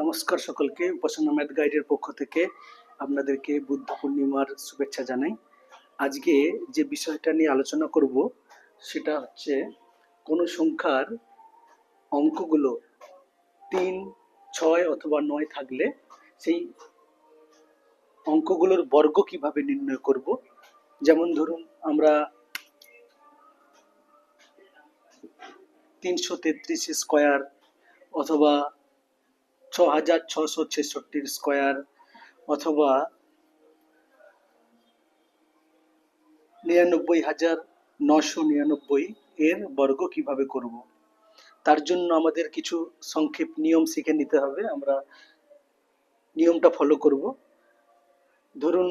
নমস্কার সকলকে, উপাসনা ম্যাথ গাইডের পক্ষ থেকে আপনাদেরকে বুদ্ধ পূর্ণিমার শুভেচ্ছা জানাই। আজকে যে বিষয়টা নিয়ে আলোচনা করব, সেটা হচ্ছে কোনো সংখ্যার অঙ্কগুলো তিন, ছয় অথবা নয় থাকলে সেই অঙ্কগুলোর বর্গ কীভাবে নির্ণয় করব? যেমন ধরুন, আমরা তিনশো তেত্রিশ স্কোয়ার অথবা ছ হাজার ছশো ছেষট্টির স্কোয়ার অথবা নিরানব্বই হাজার নশো নিরানব্বই এর বর্গ কীভাবে করব? তার জন্য আমাদের কিছু সংক্ষেপ নিয়ম শিখে নিতে হবে। আমরা নিয়মটা ফলো করব। ধরুন,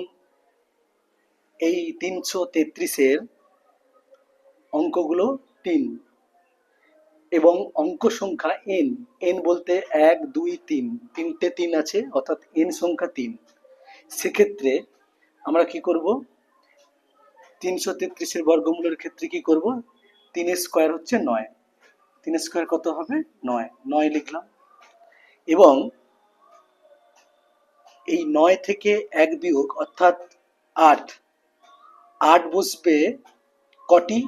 এই তিনশো তেত্রিশের অঙ্কগুলো তিন। এবং অঙ্ক সংখ্যা এন এন বলতে এক, দুই, তিন। তিনটে তিন আছে, অর্থাৎ এন সংখ্যা তিন। সেক্ষেত্রে আমরা কি করব? তিনশো তেত্রিশের বর্গমূলের ক্ষেত্রে কি করব? তিনের স্কোয়ার হচ্ছে নয়। তিনের স্কোয়ার কত হবে? নয়। নয় লিখলাম। এবং এই নয় থেকে এক বিয়োগ, অর্থাৎ আট। আট বসবে কটি?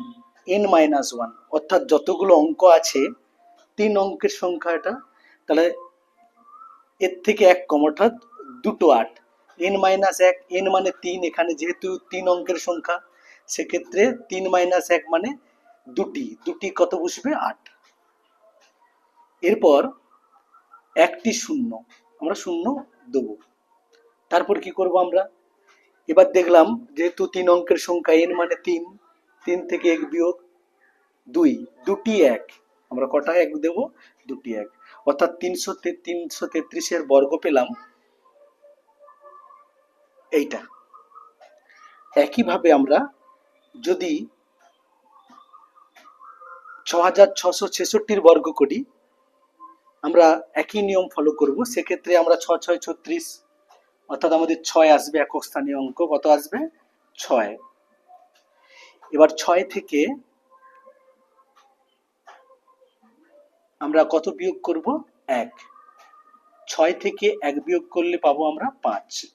এন মাইনাস ওয়ান অর্থাৎ যতগুলো অঙ্ক আছে, তিন অঙ্কের সংখ্যাটা তাহলে এর থেকে এক কম, অর্থাৎ দুটো আট। এন মাইনাস এক এন মানে তিন, এখানে যেহেতু তিন অঙ্কের সংখ্যা, সেক্ষেত্রে তিন মাইনাস এক মানে দুটি দুটি কত বসবে? আট। এরপর একটি শূন্য, আমরা শূন্য দেবো। তারপর কি করব আমরা? এবার দেখলাম যেহেতু তিন অঙ্কের সংখ্যা এন মানে তিন তিন থেকে এক বিয়োগ দুই, দুটি এক। আমরা কটা এক দেব? দুটি এক। অর্থাৎ তিনশো তিনশো তেত্রিশের বর্গ পেলাম এইটা। একইভাবে আমরা যদি ছ হাজার ছশো ছেষট্টির বর্গ করি, আমরা একই নিয়ম ফলো করব। সেক্ষেত্রে আমরা ছ ছয়, ছত্রিশ, অর্থাৎ আমাদের ছয় আসবে একক স্থানীয় অঙ্ক। কত আসবে? ছয়। এবার ছয় থেকে আমরা কত বিয়োগ করব? এক। ছয় থেকে এক বিয়োগ করলে পাবো আমরা পাঁচ।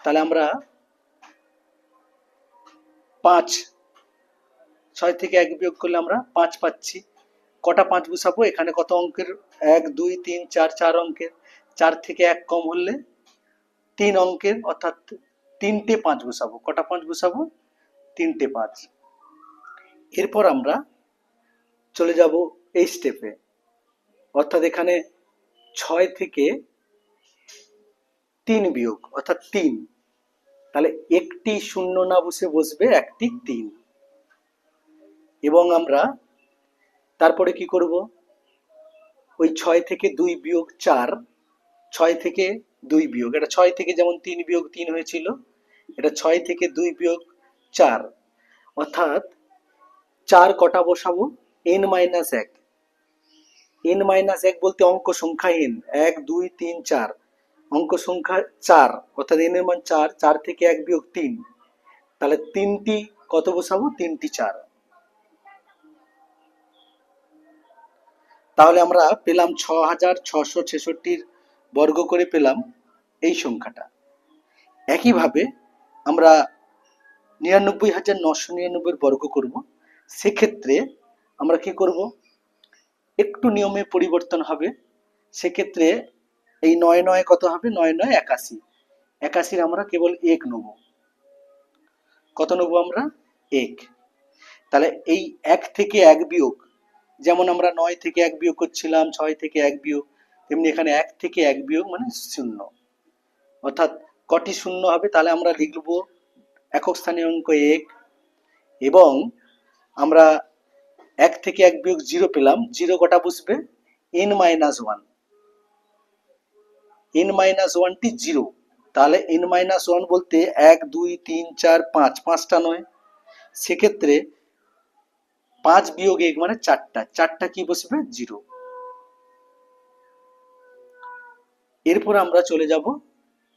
তাহলে আমরা পাঁচ, ছয় থেকে এক বিয়োগ করলে আমরা পাঁচ পাচ্ছি। কটা পাঁচ বসাবো? এখানে কত অঙ্কের? এক, দুই, তিন, চার চার অঙ্কের। চার থেকে এক কম হলে তিন অঙ্কের, অর্থাৎ তিনটে পাঁচ বসাবো। কটা পাঁচ বসাবো? তিনটে পাঁচ। এরপর আমরা চলে যাব এই স্টেপে অর্থাৎ এখানে ছয় থেকে তিন বিয়োগ, অর্থাৎ তিন। তাহলে একটি শূন্য না বসে বসবে, একটি তিন। এবং আমরা তারপরে কি করব? ওই ছয় থেকে দুই বিয়োগ চার, ছয় থেকে দুই বিয়োগ। এটা ছয় থেকে যেমন তিন বিয়োগ তিন হয়েছিল, এটা ছয় থেকে দুই বিয়োগ চার। অর্থাৎ চার কটা বসাবো এন মাইনাস এক। এন মাইনাস এক বলতে অঙ্ক সংখ্যা এন এক, দুই, তিন, চার। অঙ্ক সংখ্যা চার। অর্থাৎ এন এর মান চার চার থেকে এক বিয়োগ তিন। তাহলে তিনটি কত বসাবো তিনটি চার। তাহলে আমরা পেলাম ছ হাজার ছশো ছেষট্টির বর্গ করে পেলাম এই সংখ্যাটা। একইভাবে আমরা নিরানব্বই হাজার নশো নিরানব্বই বর্গ করব। সেক্ষেত্রে আমরা কি করব? একটু নিয়মে পরিবর্তন হবে। সেক্ষেত্রে এই নয় নয় কত হবে? নয় নয় একাশি। একাশির আমরা কেবল এক নেব। কত নেব আমরা? এক। তাহলে এই এক থেকে এক বিয়োগ, যেমন আমরা নয় থেকে এক বিয়োগ করছিলাম, ছয় থেকে এক বিয়োগ, তেমনি এখানে এক থেকে এক বিয়োগ মানে শূন্য। অর্থাৎ কটি শূন্য হবে তাহলে আমরা লিখব একক স্থানীয় অঙ্ক এক এবং আমরা এক থেকে এক বিয়োগ জিরো পেলাম, জিরো কটা বসবে n minus one n minus ওয়ানটি zero. তাহলে এন মাইনাস ওয়ান বলতে এক, দুই, তিন, চার, পাঁচ, পাঁচটা নয়। সেক্ষেত্রে পাঁচ বিয়োগ এক মানে চারটা। চারটা কি বসবে? জিরো। এরপর আমরা চলে যাব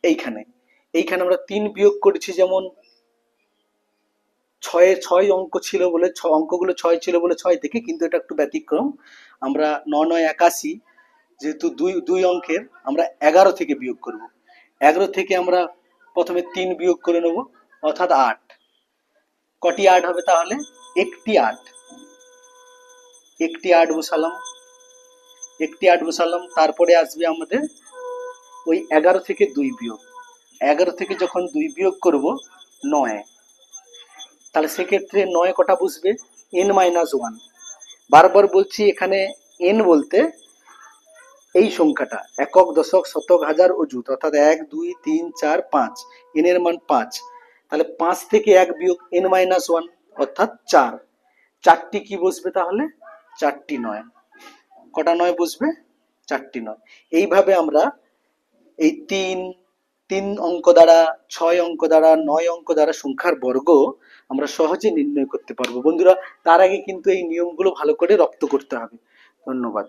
এইখানে। এইখানে আমরা তিন বিয়োগ করেছি যেমন ছয়ে, ছয় অঙ্ক ছিল বলে, ছ, অঙ্কগুলো ছয় ছিল বলে ছয় থেকে কিন্তু এটা একটু ব্যতিক্রম। আমরা ন, নয়, একাশি যেহেতু দুই দুই অঙ্কের, আমরা এগারো থেকে বিয়োগ করব। এগারো থেকে আমরা প্রথমে তিন বিয়োগ করে নেব, অর্থাৎ আট। কটি আট হবে তাহলে? একটি আট। একটি আট বসালাম। একটি আট বসালাম, তারপরে আসবে আমাদের ওই এগারো থেকে দুই বিয়োগ। এগারো থেকে যখন দুই বিয়োগ করব, নয়। তাহলে সেক্ষেত্রে নয় কটা বসবে এন মাইনাস ওয়ান বারবার বলছি এখানে এন বলতে এই সংখ্যাটা, একক, দশক, শতক, হাজার, অযুত, অর্থাৎ এক, দুই, তিন, চার, পাঁচ। এন এর মান পাঁচ। তাহলে পাঁচ থেকে এক বিয়োগ এন মাইনাস ওয়ান অর্থাৎ চার। চারটি কি বসবে তাহলে? চারটি নয়। কটা নয় বসবে? চারটি নয়। এইভাবে আমরা এই তিন তিন অঙ্ক দ্বারা, ছয় অঙ্ক দ্বারা, নয় অঙ্ক দ্বারা সংখ্যার বর্গ আমরা সহজে নির্ণয় করতে পারব। বন্ধুরা, তার আগে কিন্তু এই নিয়মগুলো ভালো করে রপ্ত করতে হবে। ধন্যবাদ।